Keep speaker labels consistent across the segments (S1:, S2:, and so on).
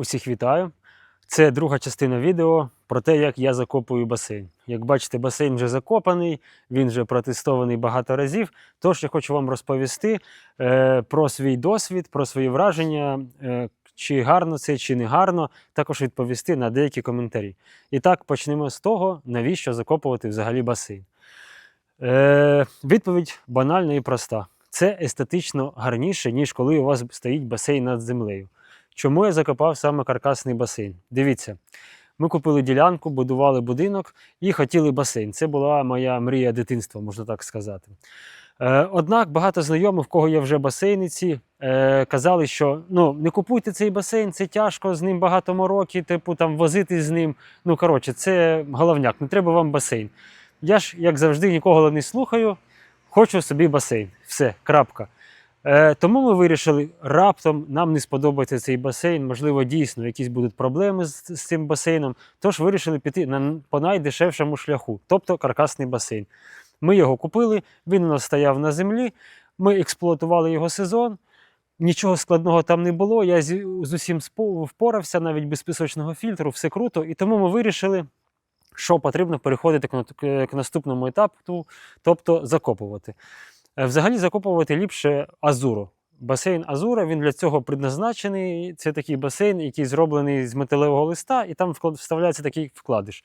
S1: Усіх вітаю. Це друга частина відео про те, як я закопую басейн. Як бачите, басейн вже закопаний, він вже протестований багато разів. Тож я хочу вам розповісти е, про свій досвід, про свої враження, е, чи гарно це, чи не гарно, також відповісти на деякі коментарі. І так, почнемо з того, навіщо закопувати взагалі басейн. Е, відповідь банальна і проста. Це естетично гарніше, ніж коли у вас стоїть басейн над землею. Чому я закопав саме каркасний басейн? Дивіться, ми купили ділянку, будували будинок і хотіли басейн. Це була моя мрія дитинства, можна так сказати. Е, однак багато знайомих, в кого є вже басейниці, е, казали, що ну, не купуйте цей басейн, це тяжко, з ним багато мороки, типу там возити з ним. Ну, коротше, це головняк, не треба вам басейн. Я ж, як завжди, нікого не слухаю, хочу собі басейн. Все, крапка. Е, тому ми вирішили, раптом нам не сподобається цей басейн, можливо, дійсно якісь будуть проблеми з, з цим басейном. Тож вирішили піти на, по найдешевшому шляху, тобто каркасний басейн. Ми його купили, він у нас стояв на землі, ми експлуатували його сезон. Нічого складного там не було. Я з, з усім впорався, навіть без пісочного фільтру, все круто. І тому ми вирішили, що потрібно переходити к, к, к наступному етапу, тобто закопувати. Е, Взагалі закопувати ліпше азуру. Басейн Азура він для цього предназначений. Це такий басейн, який зроблений з металевого листа, і там вставляється такий вкладиш.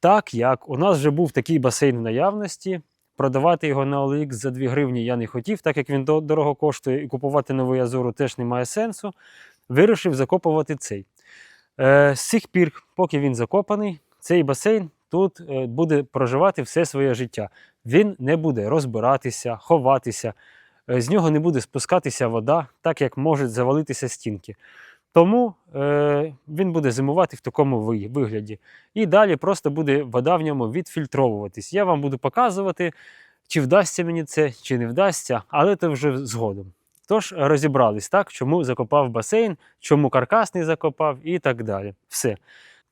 S1: Так як у нас вже був такий басейн в наявності, продавати його на OLX за 2 гривні я не хотів, так як він дорого коштує, і купувати новий Азуру теж немає сенсу. Вирішив закопувати цей. Е, з цих пір, поки він закопаний, цей басейн тут е, буде проживати все своє життя. Він не буде розбиратися, ховатися, е, з нього не буде спускатися вода, так як можуть завалитися стінки. Тому е, він буде зимувати в такому вигляді. І далі просто буде вода в ньому відфільтровуватись. Я вам буду показувати, чи вдасться мені це, чи не вдасться, але це вже згодом. Тож розібрались, так, чому закопав басейн, чому каркасний закопав і так далі. Все.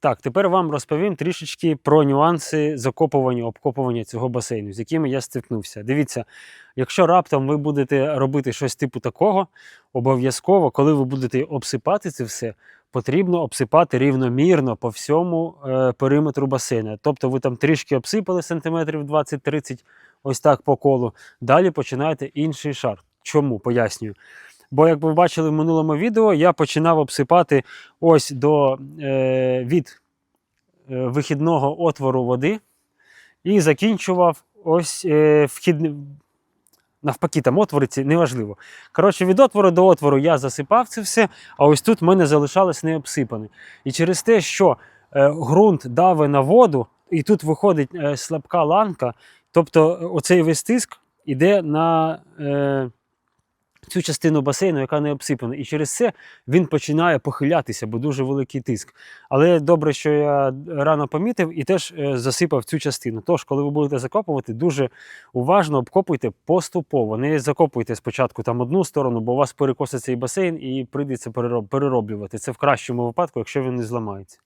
S1: Так, тепер вам розповім трішечки про нюанси закопування, обкопування цього басейну, з якими я стикнувся. Дивіться, якщо раптом ви будете робити щось типу такого, обов'язково, коли ви будете обсипати це все, потрібно обсипати рівномірно по всьому е, периметру басейну. Тобто ви там трішки обсипали сантиметрів 20-30, ось так по колу. Далі починаєте інший шар. Чому? Пояснюю. Бо, як ви бачили в минулому відео, я починав обсипати ось до е, від е, вихідного отвору води і закінчував ось е, вхідний. Навпаки, там отвори ці неважливо. Коротше, від отвору до отвору я засипав це все, а ось тут в мене залишалось необсипане. І через те, що е, ґрунт давить на воду, і тут виходить е, слабка ланка, тобто е, оцей весь тиск іде на е, цю частину басейну, яка не обсипана. І через це він починає похилятися, бо дуже великий тиск. Але добре, що я рано помітив і теж е, засипав цю частину. Тож, коли ви будете закопувати, дуже уважно обкопуйте поступово. Не закопуйте спочатку там одну сторону, бо у вас перекосить цей басейн і прийдеться перероблювати. Це в кращому випадку, якщо він не зламається.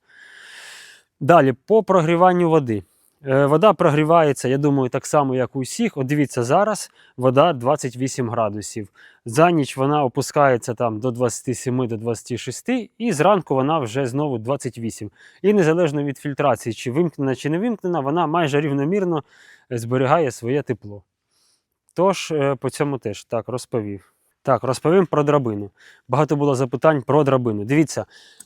S1: Далі, по прогріванню води. Е, Вода прогрівається, я думаю, так само, як у всіх. От дивіться, зараз вода 28 градусів. За ніч вона опускається там до 27 до 26, і зранку вона вже знову 28. І незалежно від фільтрації, чи вимкнена, чи не вимкнена, вона майже рівномірно е, зберігає своє тепло. Тож, е, по цьому теж так розповів. Так, розповім про драбину. Багато було запитань про драбину. Дивіться,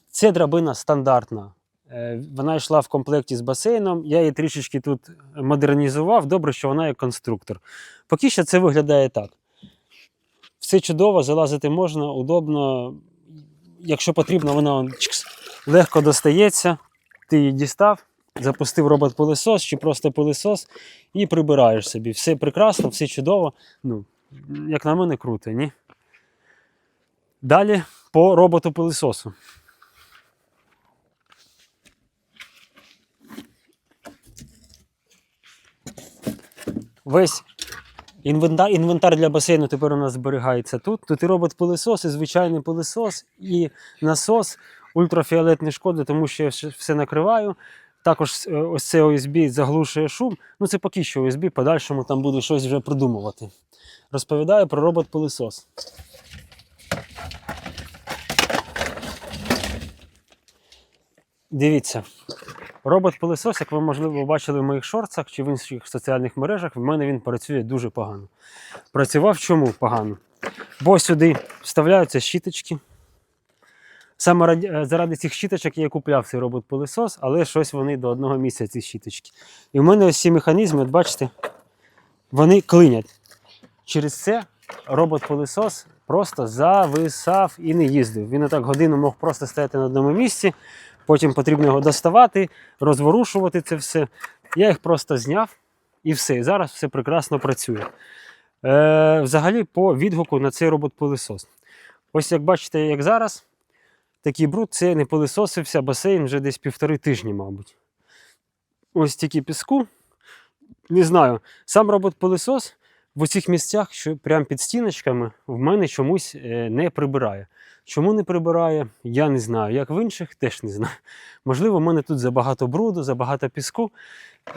S1: це драбина стандартна. Е, Вона йшла в комплекті з басейном. Я її трішечки тут модернізував. Добре, що вона є конструктор. Поки що це виглядає так. Все чудово, залазити можна, удобно. Якщо потрібно, вона легко достається. Ти її дістав, запустив робот-пилисос чи просто пилисос і прибираєш собі. Все прекрасно, все чудово. Ну, як на мене, круто, ні? Далі по роботу-пилисосу. Весь інвентар, інвентар для басейну тепер у нас зберігається тут. Тут і робот-пилисос, і звичайний пилисос, і насос ультрафіолетної шкоди, тому що я все накриваю. Також е, ось це USB заглушує шум. Ну це поки що USB, подальшому там буду щось вже придумувати. Розповідаю про робот-пилисос. Дивіться, робот-пилисос, як ви, можливо, бачили в моїх шорцах чи в інших соціальних мережах, в мене він працює дуже погано. Працював чому погано? Бо сюди вставляються щіточки. Саме е, заради цих щіточок я купляв цей робот-пилисос, але щось вони до одного місця ці щіточки. І в мене ось ці механізми, от бачите, вони клинять. Через це робот-пилисос просто зависав і не їздив. Він отак годину мог просто стояти на одному місці, потім потрібно його доставати, розворушувати це все. Я їх просто зняв і все. І зараз все прекрасно працює. Е, взагалі, по відгуку на цей робот-пилисос. Ось як бачите, як зараз, такий бруд, це не пилисосився басейн вже десь півтори тижні, мабуть. Ось тільки піску. Не знаю, сам робот-пилисос в оцих місцях, що прямо під стіночками, в мене чомусь е, не прибирає. Чому не прибирає, я не знаю. Як в інших, теж не знаю. Можливо, в мене тут забагато бруду, забагато піску.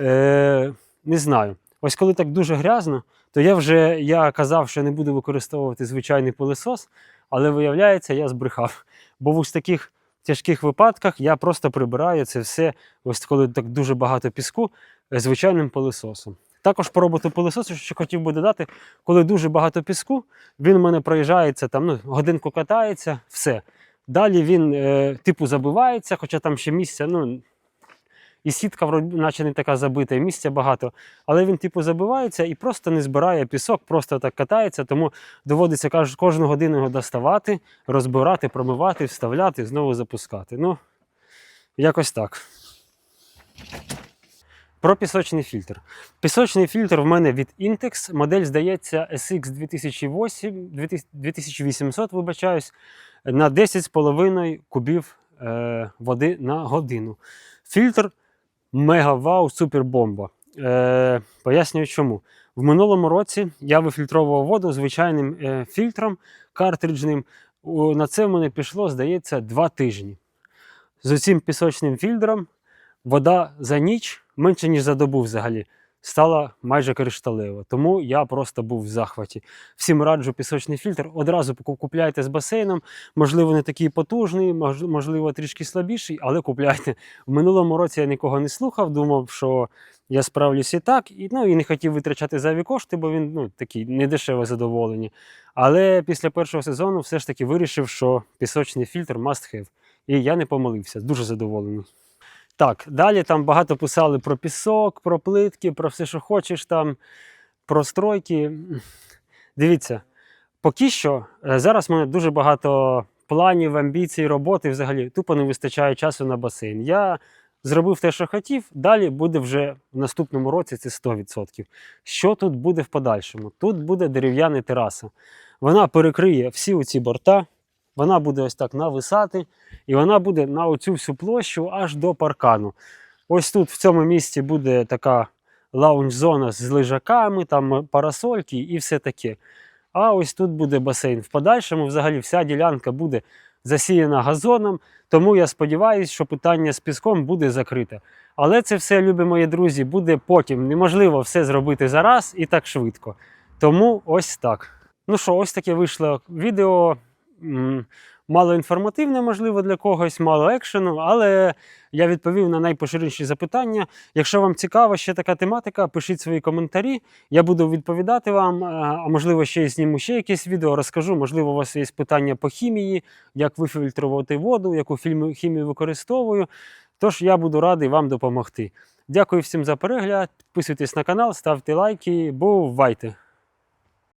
S1: Е, не знаю. Ось коли так дуже грязно, то я вже я казав, що не буду використовувати звичайний пилисос, але виявляється, я збрехав. Бо в ось таких тяжких випадках я просто прибираю це все, ось коли так дуже багато піску, е, звичайним пилисосом. Також по роботу пилисосу, що хотів би додати, коли дуже багато піску, він у мене проїжджається там, ну, годинку катається, все. Далі він, е, типу, забивається, хоча там ще місця, ну, і сітка, наче не така забита, і місця багато. Але він, типу, забивається і просто не збирає пісок, просто так катається. Тому доводиться кожну годину його доставати, розбирати, промивати, вставляти, знову запускати. Ну, якось так. Про пісочний фільтр. Пісочний фільтр в мене від Intex. Модель, здається, SX 2008, 2800, вибачаюсь, на 10,5 кубів е, води на годину. Фільтр мега вау, супер бомба. Е, пояснюю чому. В минулому році я вифільтровував воду звичайним е, фільтром картриджним. На це в мене пішло, здається, два тижні. З цим пісочним фільтром вода за ніч, менше ніж за добу взагалі, стала майже кришталева. Тому я просто був в захваті. Всім раджу пісочний фільтр. Одразу купляйте з басейном. Можливо, не такий потужний, можливо, трішки слабіший, але купляйте. В минулому році я нікого не слухав, думав, що я справлюсь і так, і, ну, і не хотів витрачати зайві кошти, бо він ну, такий недешеве задоволення. Але після першого сезону все ж таки вирішив, що пісочний фільтр must have. І я не помилився, дуже задоволений. Так, далі там багато писали про пісок, про плитки, про все, що хочеш там, про стройки. Дивіться, поки що е, зараз в мене дуже багато планів, амбіцій, роботи взагалі тупо не вистачає часу на басейн. Я зробив те, що хотів, далі буде вже в наступному році це 100%. Що тут буде в подальшому? Тут буде дерев'яна тераса. Вона перекриє всі оці борта, вона буде ось так нависати, і вона буде на оцю всю площу аж до паркану. Ось тут в цьому місці буде така лаунж-зона з лежаками, там парасольки і все таке. А ось тут буде басейн. В подальшому, взагалі, вся ділянка буде засіяна газоном. Тому я сподіваюся, що питання з піском буде закрите. Але це все, любі мої друзі, буде потім. Неможливо все зробити зараз і так швидко. Тому ось так. Ну що, ось таке вийшло відео. Мало інформативне, можливо, для когось, мало екшену, але я відповів на найпоширеніші запитання. Якщо вам цікава ще така тематика, пишіть свої коментарі. Я буду відповідати вам. е, А можливо, ще й зніму ще якесь відео, розкажу. Можливо, у вас є питання по хімії, як вифільтрувати воду, яку хімію використовую. Тож я буду радий вам допомогти. Дякую всім за перегляд. Підписуйтесь на канал, ставте лайки. Бувайте!